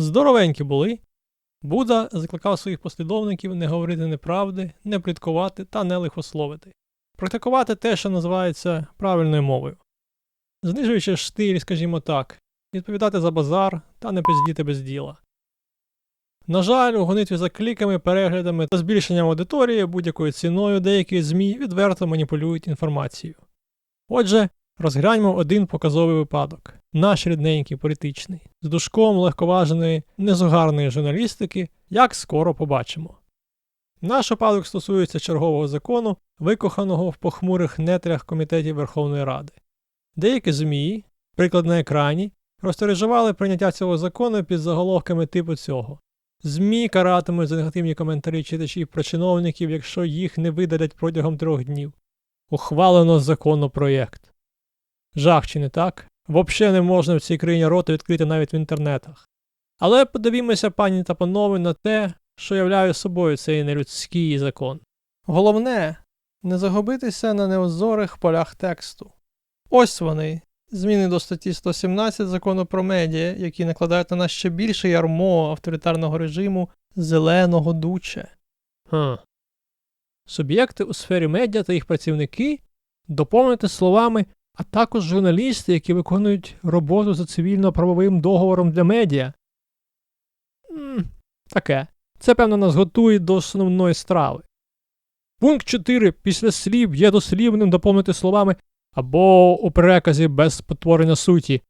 Здоровенькі були. Будда закликав своїх послідовників не говорити неправди, не пліткувати та не лихословити. Практикувати те, що називається правильною мовою. Знижуючи штиль, скажімо так, відповідати за базар та не пиздіти без діла. На жаль, у гонитві за кліками, переглядами та збільшенням аудиторії будь-якою ціною деякі ЗМІ відверто маніпулюють інформацією. Отже, розгляньмо один показовий випадок наш рідненький політичний, з душком легковаженої, незугарної журналістики, як скоро побачимо. Наш випадок стосується чергового закону, викоханого в похмурих нетрях комітетів Верховної Ради. Деякі ЗМІ, приклад на екрані, розтережували прийняття цього закону під заголовками типу цього. ЗМІ каратимуть за негативні коментарі читачів про чиновників, якщо їх не видалять протягом трьох днів. Ухвалено законопроєкт. Жах чи не так? Взагалі не можна в цій країні рота відкрити навіть в інтернетах. Але подивімося, пані та панове, на те, що являє собою цей нелюдський закон. Головне не загубитися на неозорих полях тексту. Ось вони, зміни до статті 117 закону про медіа, які накладають на нас ще більше ярмо авторитарного режиму зеленого дуче. Хм. Суб'єкти у сфері медіа та їх працівники доповнити словами, а також журналісти, які виконують роботу за цивільно-правовим договором для медіа. М, таке. Це, певно, нас готує до основної страви. Пункт 4. Після слів є дослівним доповнити словами або у переказі без спотворення суті.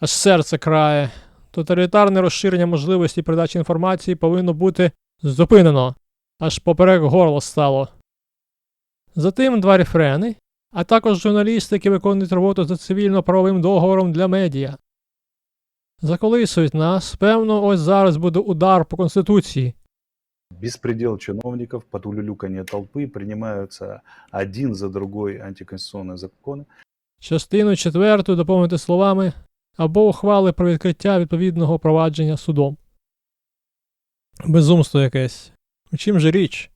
Аж серце крає. Тоталітарне розширення можливості передачі інформації повинно бути зупинено, аж поперек горло стало. Затим два рефрени, а також журналісти, які виконують роботу за цивільно-правовим договором для медіа. Заколисують нас, певно, ось зараз буде удар по Конституції. Беспредел чиновников, под улюлюканье толпы принимаются один за другой антиконституционные законы. Частину четверту доповнити словами або ухвали про відкриття відповідного провадження судом. Безумство якесь. У чим же річ?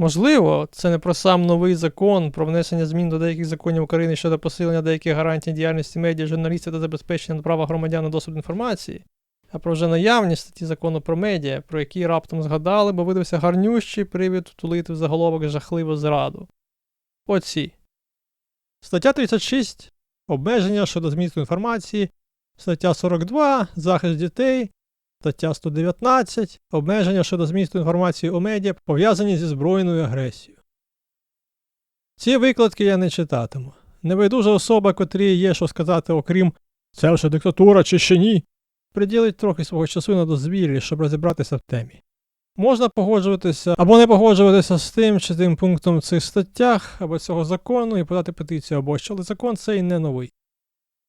Можливо, це не про сам новий закон про внесення змін до деяких законів України щодо посилення деяких гарантій діяльності медіа, журналістів та забезпечення права громадян на доступ до інформації, а про вже наявні статті закону про медіа, про які раптом згадали, бо видався гарнющий привід втулити в заголовок жахливу зраду. Оці. Стаття 36 обмеження щодо змісту інформації, стаття 42 захист дітей, стаття 119 обмеження щодо змісту інформації у медіа, пов'язані зі збройною агресією. Ці викладки я не читатиму. Небайдужа особа, котрій є що сказати, окрім це вже диктатура чи ще ні, приділить трохи свого часу на дозвіллі, щоб розібратися в темі. Можна погоджуватися або не погоджуватися з тим чи тим пунктом в цих статтях або цього закону і подати петицію або що, але закон цей не новий.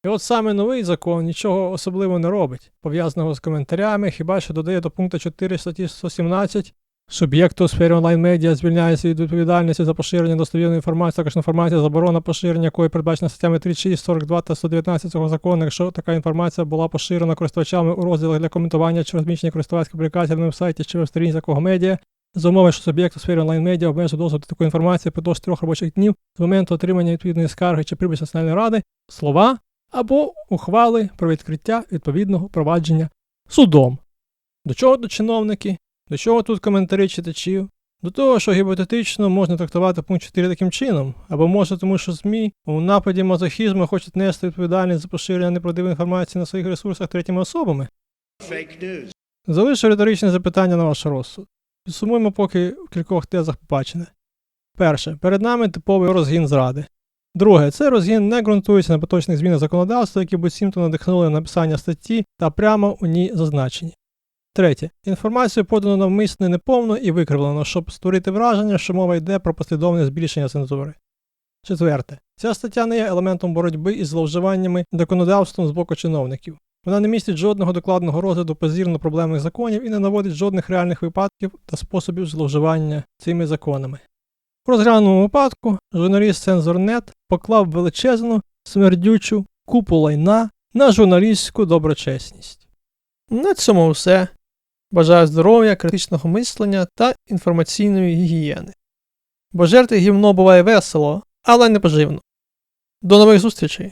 І от саме новий закон нічого особливо не робить, пов'язаного з коментарями, хіба що додає до пункту 4 статті 117 Суб'єкт у сфері онлайн-медіа звільняється від відповідальності за поширення достовірної інформації, також інформація, заборона поширення якої передбачена статтями 36, 42 та 119 цього закону, якщо така інформація була поширена користувачами у розділах для коментування чи розміщення користувацької публікації на вебсайті чи в сторінці такого медіа, за умови, що суб'єкт у сфері онлайн-медіа обмежує доступ до такої інформації впродовж трьох робочих днів з моменту отримання відповідної скарги чи припису Національної ради, слова або ухвали про відкриття відповідного провадження судом. До чого тут чиновники? До чого тут коментарі читачів? До того, що гіпотетично можна трактувати пункт 4 таким чином, або може тому, що ЗМІ у нападі мазохізму хочуть нести відповідальність за поширення неправдивої інформації на своїх ресурсах третіми особами. Залишу риторичне запитання на ваш розсуд. Підсумуємо поки в кількох тезах побачене. Перше, перед нами типовий розгін зради. Друге, цей розгін не ґрунтується на поточних змінах законодавства, які буцімто надихнули на написання статті та прямо у ній зазначені. Третє. Інформацію подано навмисно неповно і викривлено, щоб створити враження, що мова йде про послідовне збільшення цензури. Четверте. Ця стаття не є елементом боротьби із зловживаннями законодавством з боку чиновників. Вона не містить жодного докладного розгляду позірно проблемних законів і не наводить жодних реальних випадків та способів зловживання цими законами. У розглянутому випадку журналіст Сензорнет поклав величезну, смердючу купу лайна на журналістську доброчесність. На цьому все. Бажаю здоров'я, критичного мислення та інформаційної гігієни. Бо жерти гівно буває весело, але не поживно. До нових зустрічей!